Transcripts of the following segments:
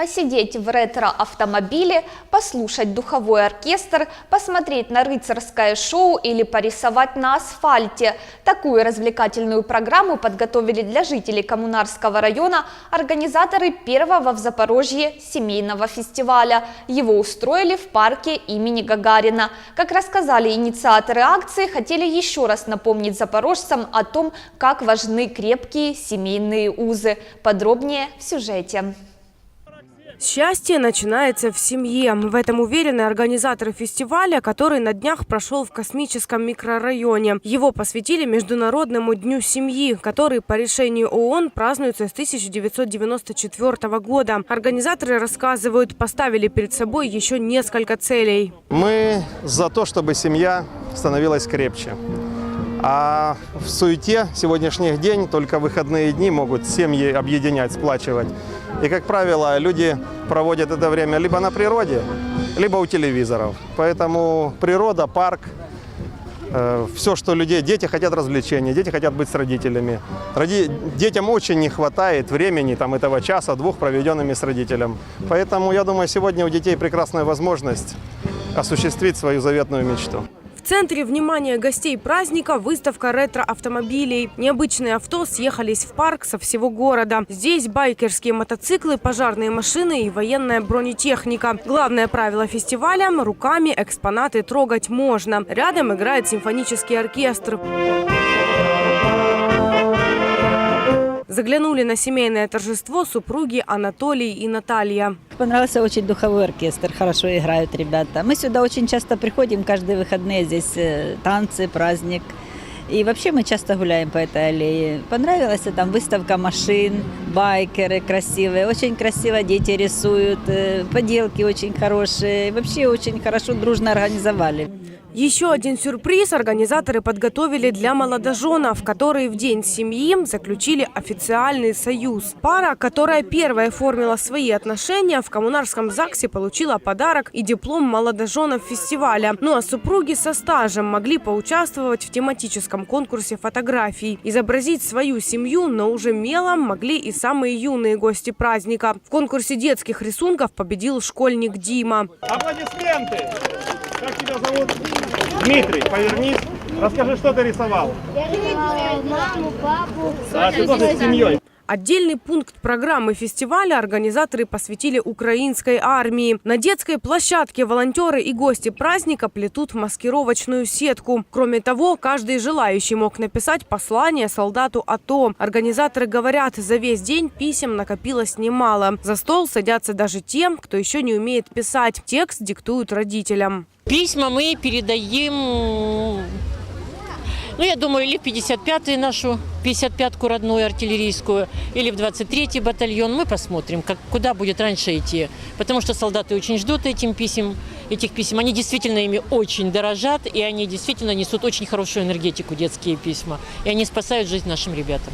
Посидеть в ретро-автомобиле, послушать духовой оркестр, посмотреть на рыцарское шоу или порисовать на асфальте. Такую развлекательную программу подготовили для жителей Коммунарского района организаторы первого в Запорожье семейного фестиваля. Его устроили в парке имени Гагарина. Как рассказали инициаторы акции, хотели еще раз напомнить запорожцам о том, как важны крепкие семейные узы. Подробнее в сюжете. Счастье начинается в семье. В этом уверены организаторы фестиваля, который на днях прошел в космическом микрорайоне. Его посвятили Международному дню семьи, который по решению ООН празднуется с 1994 года. Организаторы рассказывают, поставили перед собой еще несколько целей. Мы за то, чтобы семья становилась крепче. А в суете сегодняшних день только выходные дни могут семьи объединять, сплачивать. И, как правило, люди проводят это время либо на природе, либо у телевизоров. Поэтому природа, парк, все, что людей, дети хотят развлечений, дети хотят быть с родителями. Роди- детям очень не хватает времени, там, этого часа, двух, проведенными с родителем. Поэтому, я думаю, сегодня у детей прекрасная возможность осуществить свою заветную мечту. Центре внимания гостей праздника выставка ретро-автомобилей. Необычные авто съехались в парк со всего города. Здесь байкерские мотоциклы, пожарные машины и военная бронетехника. Главное правило фестиваля – руками экспонаты трогать можно. Рядом играет симфонический оркестр. Заглянули на семейное торжество супруги Анатолий и Наталья. Понравился очень духовой оркестр, хорошо играют ребята. Мы сюда очень часто приходим, каждые выходные здесь э, танцы, праздник. И вообще мы часто гуляем по этой аллее. Понравилась там выставка машин, байкеры красивые, очень красиво дети рисуют, э, поделки очень хорошие. Вообще очень хорошо, дружно организовали. Еще один сюрприз организаторы подготовили для молодоженов, которые в День семьи заключили официальный союз. Пара, которая первая оформила свои отношения, в коммунарском ЗАГСе получила подарок и диплом молодоженов фестиваля. Ну а супруги со стажем могли поучаствовать в тематическом конкурсе фотографий. Изобразить свою семью, но уже мелом могли и самые юные гости праздника. В конкурсе детских рисунков победил школьник Дима. Аплодисменты! Как тебя зовут? Дмитрий, повернись. Расскажи, что ты рисовал. Я рисовала маму, папу. А ты тоже с семьей. Отдельный пункт программы фестиваля организаторы посвятили украинской армии. На детской площадке волонтеры и гости праздника плетут маскировочную сетку. Кроме того, каждый желающий мог написать послание солдату АТО. Организаторы говорят, за весь день писем накопилось немало. За стол садятся даже те, кто еще не умеет писать. Текст диктуют родителям. Письма мы передаем, ну, я думаю, или в 55-ю нашу, 55-ку родную артиллерийскую, или в 23-й батальон. Мы посмотрим, как, куда будет раньше идти. Потому что солдаты очень ждут этим писем, этих писем. Они действительно ими очень дорожат, и они действительно несут очень хорошую энергетику, детские письма. И они спасают жизнь нашим ребятам.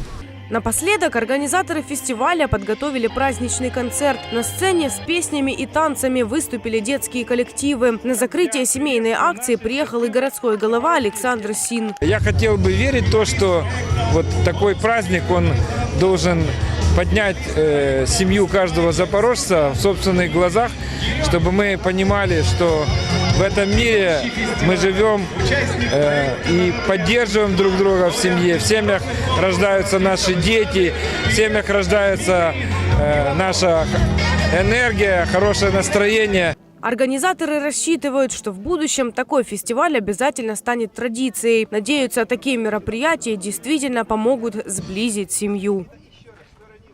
Напоследок организаторы фестиваля подготовили праздничный концерт. На сцене с песнями и танцами выступили детские коллективы. На закрытие семейной акции приехал и городской голова Александр Син. Я хотел бы верить в то, что вот такой праздник, он должен поднять э, семью каждого запорожца в собственных глазах, чтобы мы понимали, что в этом мире мы живем э, и поддерживаем друг друга в семье. В семьях рождаются наши дети, в семьях рождается э, наша энергия, хорошее настроение. Организаторы рассчитывают, что в будущем такой фестиваль обязательно станет традицией. Надеются, такие мероприятия действительно помогут сблизить семью.